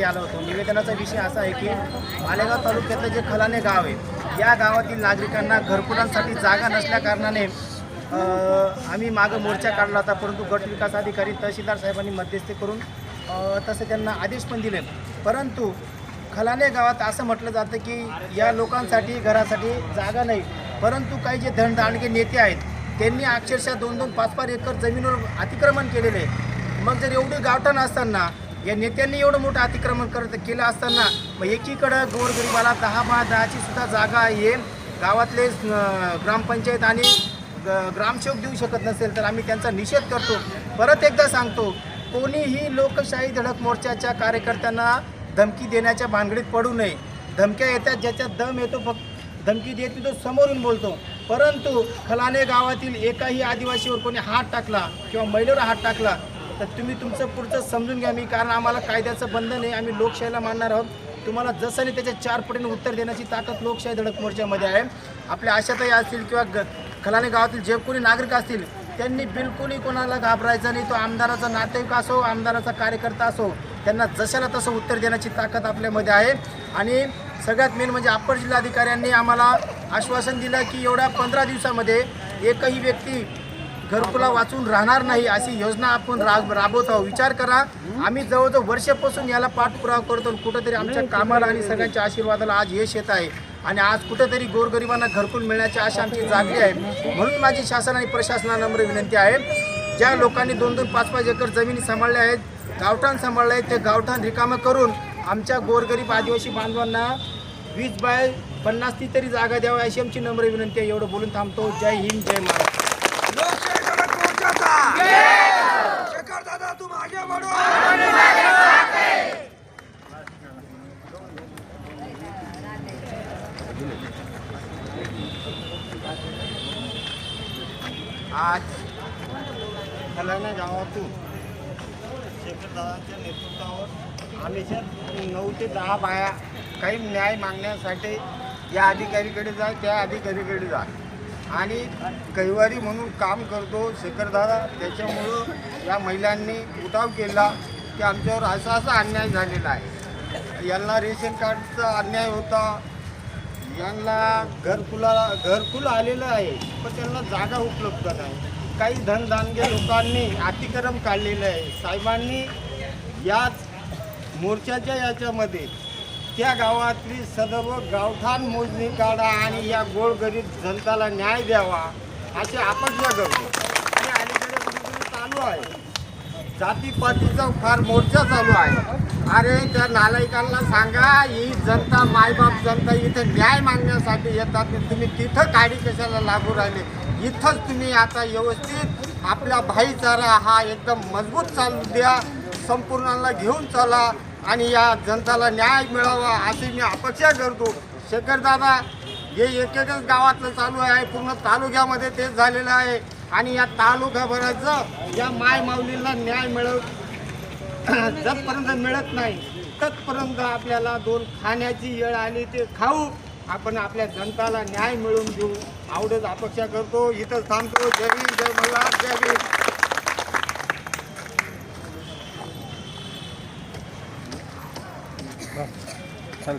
निवेदनासाठी आलो होतो. निवेदनाचा विषय असा आहे की मालेगाव तालुक्यातलं जे खलाने गाव आहे या गावातील नागरिकांना घरकुलांसाठी जागा नसल्या कारणाने आम्ही मागं मोर्चा काढला होता परंतु गट विकास अधिकारी तहसीलदार साहेबांनी मध्यस्थी करून तसे त्यांना आदेश पण दिले. परंतु खलाने गावात असं म्हटलं जातं की या लोकांसाठी घरासाठी जागा नाही परंतु काही जे धनदांडगे नेते आहेत त्यांनी अक्षरशः दोन दोन पाच पाच एकर जमिनीवर अतिक्रमण केलेले आहे. मग जर एवढी गावठाण असताना या नेत्यांनी एवढं मोठं अतिक्रमण करत केलं असताना मग एकीकडं गोरगरिबाला दहा बाय दहाची सुद्धा जागा आहे. गावातले ग्रामपंचायत आणि ग- ग्रामसेवक देऊ शकत नसेल तर आम्ही त्यांचा निषेध करतो. परत एकदा सांगतो कोणीही लोकशाही धडक मोर्चाच्या कार्यकर्त्यांना धमकी देण्याच्या भानगडीत पडू नये. धमक्या येतात ज्याच्यात दम येतो फक्त धमकी देत तो समोरून बोलतो. परंतु खलाने गावातील एकाही आदिवासीवर कोणी हात टाकला किंवा महिलेवर हात टाकला तर तुम्ही तुमचं पुढचं समजून घ्या. मी कारण आम्हाला कायद्याचं बंधन आहे. आम्ही लोकशाहीला मानणार आहोत. तुम्हाला जसं नाही त्याच्या चार पटीने उत्तर देण्याची ताकद लोकशाही धडक मोर्चामध्ये आहे. आपल्या आशाताई असतील किंवा ग खलाने गावातील जे कोणी नागरिक असतील त्यांनी बिलकुलही कोणाला घाबरायचं नाही. तो आमदाराचा नातेवाईक असो आमदाराचा कार्यकर्ता असो त्यांना जशाला तसं उत्तर देण्याची ताकद आपल्यामध्ये आहे. आणि सगळ्यात मेन म्हणजे अप्पर जिल्हाधिकाऱ्यांनी आम्हाला आश्वासन दिलं की एवढ्या पंधरा दिवसामध्ये एकही व्यक्ती घरकुला वाचून राहणार नाही अशी योजना आपण राब राबवत आहोत. विचार करा. आम्ही जवळजवळ वर्षापासून याला पाठपुरावा करतो कुठंतरी आमच्या कामाला आणि सगळ्यांच्या आशीर्वादाला आज यश येत आहे. आणि आज कुठंतरी गोरगरिबांना घरकुल मिळण्याची आशा आमची जागली आहे. म्हणून माझी शासन आणि प्रशासनाला नम्र विनंती आहे. ज्या लोकांनी दोन दोन पाच पाच एकर जमिनी सांभाळल्या आहेत गावठाण सांभाळले आहेत ते गावठाण रिकामं करून आमच्या गोरगरीब आदिवासी बांधवांना वीस बाय पन्नास ती तरी जागा द्यावा अशी आमची नम्र विनंती आहे. एवढं बोलून थांबतो. जय हिंद जय महाराष्ट्र. लोकशाही धडक शेखर दादा आज गावातून शेखरदादांच्या नेतृत्वावर आम्ही नऊ ते दहा बाया काही न्याय मागण्यासाठी या अधिकारीकडे जा त्या अधिकारीकडे जा. आणि कैवारी म्हणून काम करतो शेखरदादा. त्याच्यामुळं या महिलांनी उठाव केला की आमच्यावर असा असा अन्याय झालेला आहे. यांना रेशन कार्डचा अन्याय होता. यांना घरकुला घरकुल आलेलं आहे पण त्यांना जागा उपलब्ध नाही. काही धनदानगे लोकांनी अतिक्रम काढलेलं आहे. साहेबांनी याच मोर्चाच्या याच्यामध्ये त्या गावातली सर्व गावठाण मोजणी काढा आणि या गोळगरीब जनताला न्याय द्यावा अशी अपेक्षा करतो. आणि अलीकडे चालू आहे. जातीपातीचा फार मोर्चा चालू आहे. अरे त्या नालायकांना सांगा ही जनता मायबाप जनता इथं न्याय मागण्यासाठी येतात तुम्ही तिथं काडी कशाला लागू राहिले? इथंच तुम्ही आता व्यवस्थित आपला भाईचारा हा एकदम मजबूत चालू द्या संपूर्णाला घेऊन चला. आणि या जनताला न्याय मिळावा अशी मी अपेक्षा करतो. शेखरदादा हे एक एकच गावातलं चालू आहे पूर्ण तालुक्यामध्ये तेच झालेलं आहे. आणि या तालुकाभराचं या मायमाऊलीला न्याय मिळव जतपर्यंत मिळत नाही तत्पर्यंत आपल्याला दोन खाण्याची येळ आली ते खाऊ. आपण आपल्या जनताला न्याय मिळवून देऊ. आवडत अपेक्षा करतो. इथं थांबतो. जय भीम जय मल्हार जय चल